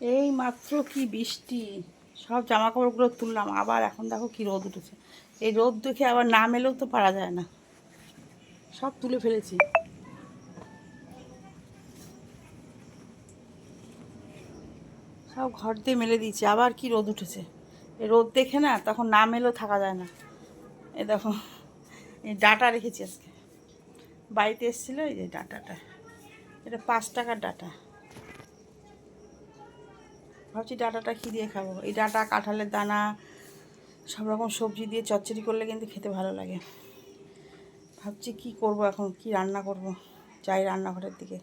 এই মাত্র কি বৃষ্টি। সব জামা কাপড়গুলো তুললাম, আবার এখন দেখো কি রোদ উঠেছে। এই রোদ দেখে আবার না মেলেও তো পারা যায় না। সব তুলে ফেলেছি। সব ঘর দিয়ে মেলে দিয়েছি, আবার কি রোদ উঠেছে। এই রোদ দেখে না, তখন না মেলেও থাকা যায় না। এ দেখো, এই ডাটা রেখেছি আজকে। বাড়িতে এসেছিল এই যে ডাটাটা। এটা পাঁচ টাকার ডাটা। ভাবছি ডাটাটা কী দিয়ে খাব? এই ডাটা, কাঁঠালের দানা, সব রকম সবজি দিয়ে চচ্চড়ি করলে কিন্তু খেতে ভালো লাগে। ভাবছি কি করব এখন? কি রান্না করব? যাই রান্নাঘরের দিকে।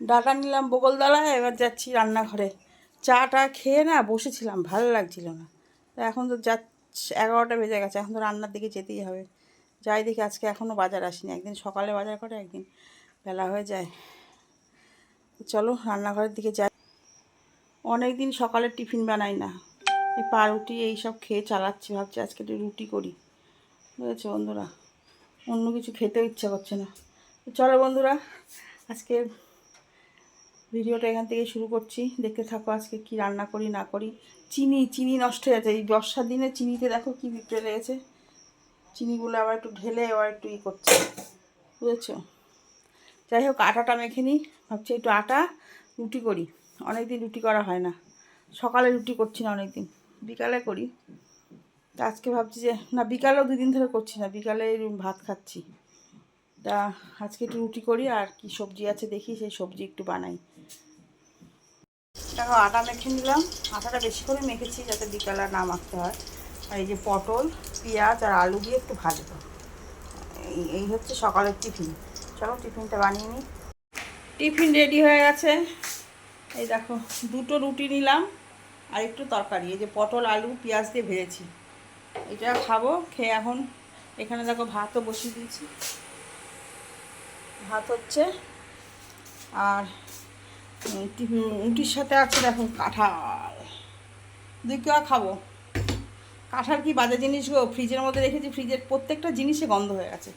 ডাটা নিলাম বগলদালায় এবার যাচ্ছি রান্নাঘরে। চাটা খেয়ে না বসেছিলাম, ভালো লাগছিল না। তা এখন তো যা এগারোটা বেজে গেছে, এখন তো রান্নার দিকে যেতেই হবে। যাই দেখি, আজকে এখনও বাজার আসেনি। একদিন সকালে বাজার করে, একদিন বেলা হয়ে যায়। চলো, রান্নাঘরের দিকে যাই। অনেক দিন সকালে টিফিন বানাই না। এই পাউরুটি এইসব খেয়ে চালাচ্ছি, ভাবছি আজকে একটু রুটি করি। বুঝেছ বন্ধুরা? অন্য কিছু খেতেও ইচ্ছা করছে না। চলো বন্ধুরা, আজকে ভিডিওটা এখান থেকে শুরু করছি। দেখতে থাকো আজকে কি রান্না করি, না করি। চিনি চিনি নষ্ট হয়ে যাচ্ছে এই বর্ষার দিনে চিনিতে দেখো কি বিক্রে লেগেছে। চিনিগুলো আবার একটু ঢেলে আবার একটু ই করছে। বুঝেছ? যাই হোক, আটাটা মেখে নিই। ভাবছি একটু আটা, রুটি করি। অনেক দিন রুটি করা হয় না। সকালে রুটি করছি না অনেক দিন বিকালে করি। তা আজকে ভাবছি যে, না, বিকালেও দুদিন ধরে করছি না, বিকালে ভাত খাচ্ছি। তা আজকে একটু রুটি করি আর কি সবজি আছে দেখি, সেই সবজি একটু বানাই। দেখো আটা মেখে নিলাম। আটাটা বেশি করে মেখেছি যাতে বিকালে না মাখতে হয়। আর এই যে পটল, পেঁয়াজ আর আলু দিয়ে একটু ভাজবো। এই হচ্ছে সকালের টিফিন। চলো টিফিনটা বানিয়ে নিই। টিফিন রেডি হয়ে গেছে। এই দেখো, দুটো রুটি নিলাম আর একটু তরকারি। এই যে পটল, আলু, পেঁয়াজ দিয়ে ভেজেছি। এটা খাব, খেয়ে এখন এখানে দেখো ভাতও বসিয়ে দিয়েছি। ভাত হচ্ছে আর রুটির সাথে আছে দেখো কাঁঠাল। দুই কেয়া খাব? কাঁঠাল কি বাজে জিনিস গো? ফ্রিজের মধ্যে রেখেছি, ফ্রিজের প্রত্যেকটা জিনিসে গন্ধ হয়ে গেছে।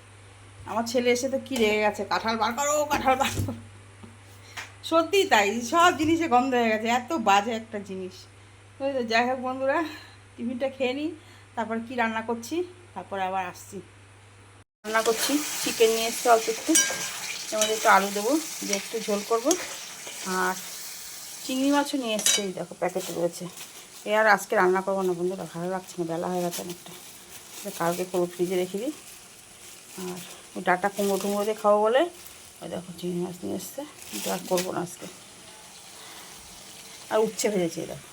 আমার ছেলে এসে তো কী রেগে গেছে? কাঁঠাল বার করো, কাঁঠাল বার করো। সত্যি তাই, সব জিনিসে গন্ধ হয়ে গেছে, এত বাজে একটা জিনিস। বুঝলে যাই হোক বন্ধুরা, টিফিনটা খেয়ে নিই, তারপর কি রান্না করছি, তারপর আবার আসছি। রান্না করছি, চিকেন নিয়ে এসছি অল্প একটু, এর একটু আলু দেবো, দিয়ে একটু ঝোল করব, আর চিংড়ি মাছও নিয়ে এসছে, এই দেখো প্যাকেটে রয়েছে। এ আর আজকে রান্না করব না বন্ধুরা, ভালো লাগছে না, বেলা হয়ে গেছে অনেকটা। কালকে করব ফ্রিজে রেখে দিই। আর ওই ডাটা কুমড়ো টুমড়ো দিয়ে খাব বলে দেখো চিংড়ি মাছ নিয়ে এসছে। আর করব না আজকে। আর উচ্ছে ভেজেছি দেখো।